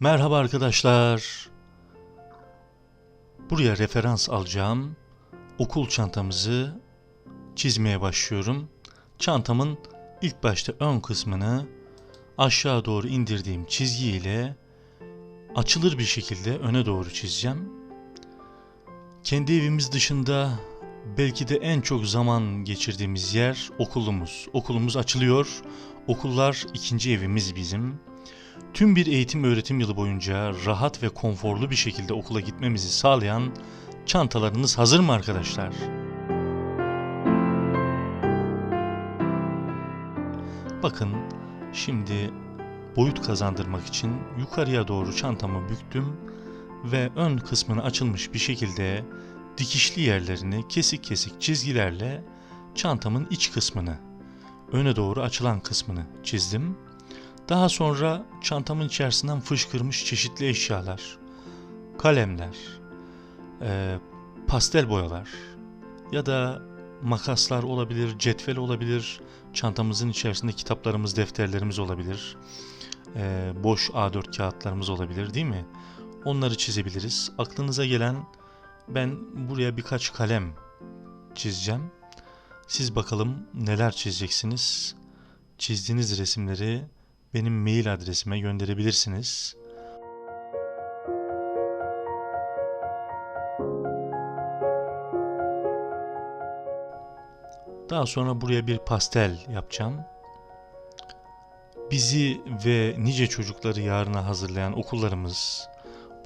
Merhaba arkadaşlar. Buraya referans alacağım. Okul çantamızı çizmeye başlıyorum. Çantamın ilk başta ön kısmını aşağı doğru indirdiğim çizgi ile açılır bir şekilde öne doğru çizeceğim. Kendi evimiz dışında belki de en çok zaman geçirdiğimiz yer okulumuz. Okulumuz açılıyor. Okullar ikinci evimiz bizim. Tüm bir eğitim öğretim yılı boyunca rahat ve konforlu bir şekilde okula gitmemizi sağlayan çantalarınız hazır mı arkadaşlar? Bakın şimdi boyut kazandırmak için yukarıya doğru çantamı büktüm ve ön kısmını açılmış bir şekilde dikişli yerlerini kesik kesik çizgilerle çantamın iç kısmını, öne doğru açılan kısmını çizdim. Daha sonra çantamın içerisinden fışkırmış çeşitli eşyalar, kalemler, e, pastel boyalar ya da makaslar olabilir, cetvel olabilir, çantamızın içerisinde kitaplarımız, defterlerimiz olabilir, e, boş A4 kağıtlarımız olabilir değil mi? Onları çizebiliriz. Aklınıza gelen ben buraya birkaç kalem çizeceğim. Siz bakalım neler çizeceksiniz. Çizdiğiniz resimleri benim mail adresime gönderebilirsiniz. Daha sonra buraya bir pastel yapacağım. Bizi ve nice çocukları yarına hazırlayan okullarımız,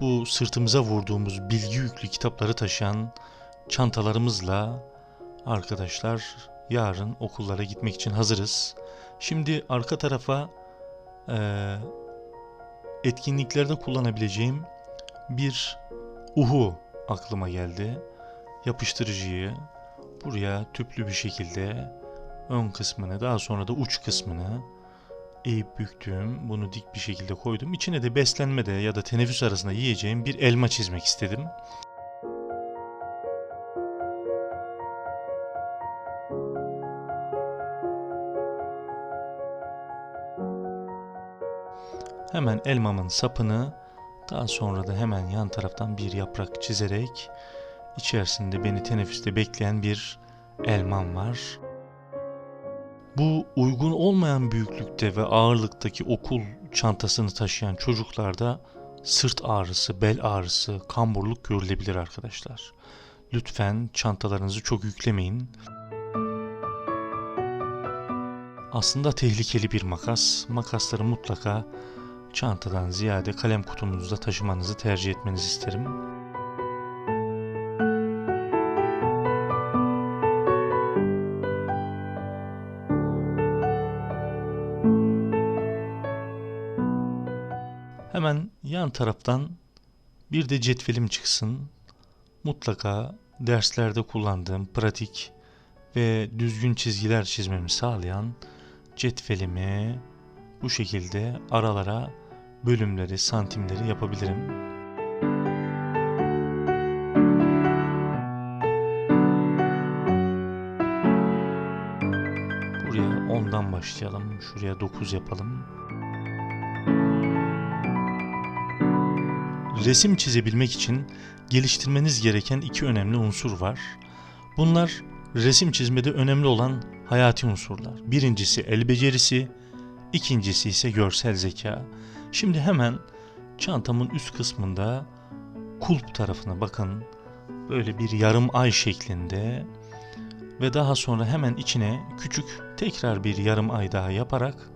bu sırtımıza vurduğumuz bilgi yüklü kitapları taşıyan çantalarımızla arkadaşlar yarın okullara gitmek için hazırız. Şimdi arka tarafa e, etkinliklerde kullanabileceğim bir uhu aklıma geldi. Yapıştırıcıyı buraya tüplü bir şekilde ön kısmını daha sonra da uç kısmını eğip büktüm. Bunu dik bir şekilde koydum. İçine de beslenmede ya da teneffüs arasında yiyeceğim bir elma çizmek istedim. Hemen elmamın sapını daha sonra da hemen yan taraftan bir yaprak çizerek içerisinde beni teneffüste bekleyen bir elmam var. Bu uygun olmayan büyüklükte ve ağırlıktaki okul çantasını taşıyan çocuklarda sırt ağrısı, bel ağrısı, kamburluk görülebilir arkadaşlar. Lütfen çantalarınızı çok yüklemeyin. Aslında tehlikeli bir makas. Makasları mutlaka çantadan ziyade kalem kutunuzda taşımanızı tercih etmenizi isterim. Hemen yan taraftan bir de cetvelim çıksın. Mutlaka derslerde kullandığım pratik ve düzgün çizgiler çizmemi sağlayan cetvelimi bu şekilde aralara bölümleri, santimleri yapabilirim. Buraya 10'dan başlayalım. Şuraya 9 yapalım. Resim çizebilmek için geliştirmeniz gereken iki önemli unsur var. Bunlar resim çizmede önemli olan hayati unsurlar. Birincisi el becerisi, ikincisi ise görsel zeka. Şimdi hemen çantamın üst kısmında kulp tarafına bakın. Böyle bir yarım ay şeklinde ve daha sonra hemen içine küçük tekrar bir yarım ay daha yaparak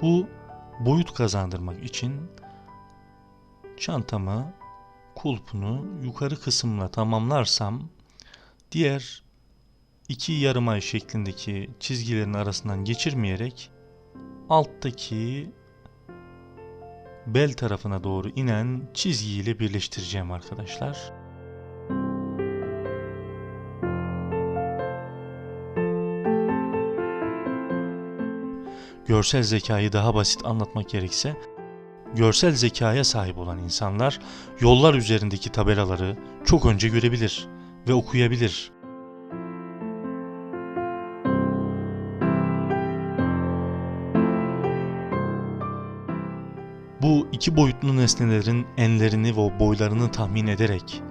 bu boyut kazandırmak için çantamı kulpunu yukarı kısımla tamamlarsam diğer iki yarım ay şeklindeki çizgilerin arasından geçirmeyerek alttaki bel tarafına doğru inen çizgiyle birleştireceğim arkadaşlar. Görsel zekayı daha basit anlatmak gerekse, görsel zekaya sahip olan insanlar yollar üzerindeki tabelaları çok önce görebilir ve okuyabilir. Bu İki boyutlu nesnelerin enlerini ve boylarını tahmin ederek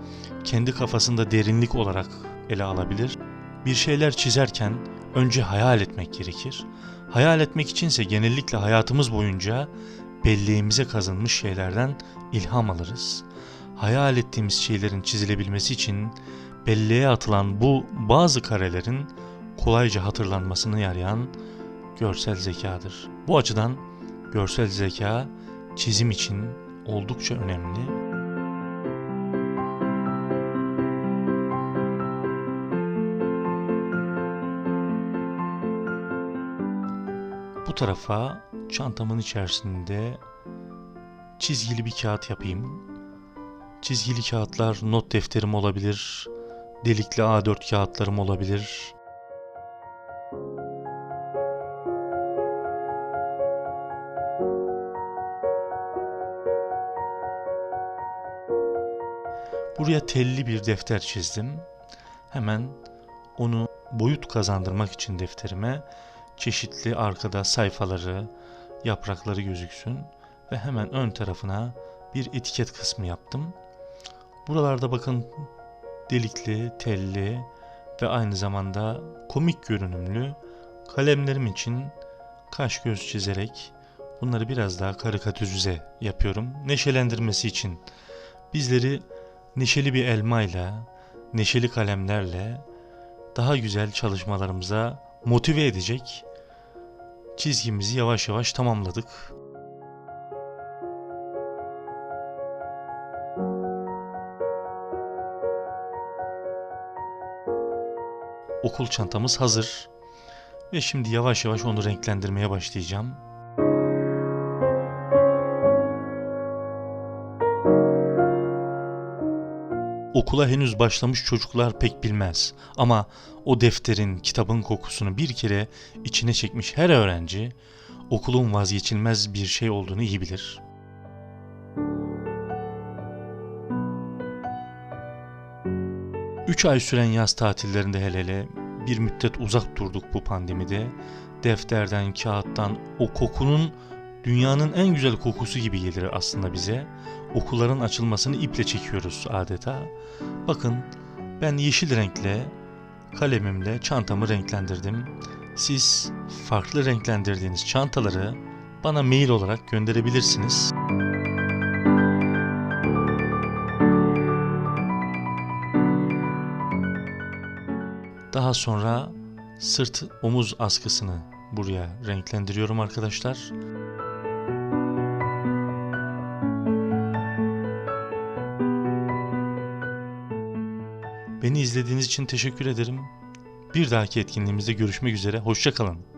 kendi kafasında derinlik olarak ele alabilir. Bir şeyler çizerken önce hayal etmek gerekir. Hayal etmek içinse genellikle hayatımız boyunca belleğimize kazınmış şeylerden ilham alırız. Hayal ettiğimiz şeylerin çizilebilmesi için belleğe atılan bu bazı karelerin kolayca hatırlanmasını yarayan görsel zekadır. Bu açıdan görsel zeka çizim için oldukça önemli. Bu tarafa çantamın içerisinde çizgili bir kağıt yapayım. Çizgili kağıtlar not defterim olabilir, delikli A4 kağıtlarım olabilir. Buraya telli bir defter çizdim. Hemen onu boyut kazandırmak için defterime çeşitli arkada sayfaları, yaprakları gözüksün ve hemen ön tarafına bir etiket kısmı yaptım. Buralarda bakın delikli, telli ve aynı zamanda komik görünümlü kalemlerim için kaş göz çizerek bunları biraz daha karikatürize yapıyorum. Neşelendirmesi için bizleri neşeli bir elmayla, neşeli kalemlerle daha güzel çalışmalarımıza motive edecek çizgimizi yavaş yavaş tamamladık. Okul çantamız hazır ve şimdi yavaş yavaş onu renklendirmeye başlayacağım. Okula henüz başlamış çocuklar pek bilmez ama o defterin, kitabın kokusunu bir kere içine çekmiş her öğrenci okulun vazgeçilmez bir şey olduğunu iyi bilir. Üç ay süren yaz tatillerinde hele hele bir müddet uzak durduk bu pandemide. Defterden, kağıttan o kokunun dünyanın en güzel kokusu gibi gelir aslında bize. Okulların açılmasını iple çekiyoruz adeta. Bakın ben yeşil renkle kalemimle çantamı renklendirdim. Siz farklı renklendirdiğiniz çantaları bana mail olarak gönderebilirsiniz. Daha sonra sırt omuz askısını buraya renklendiriyorum arkadaşlar. İzlediğiniz için teşekkür ederim. Bir dahaki etkinliğimizde görüşmek üzere. Hoşçakalın.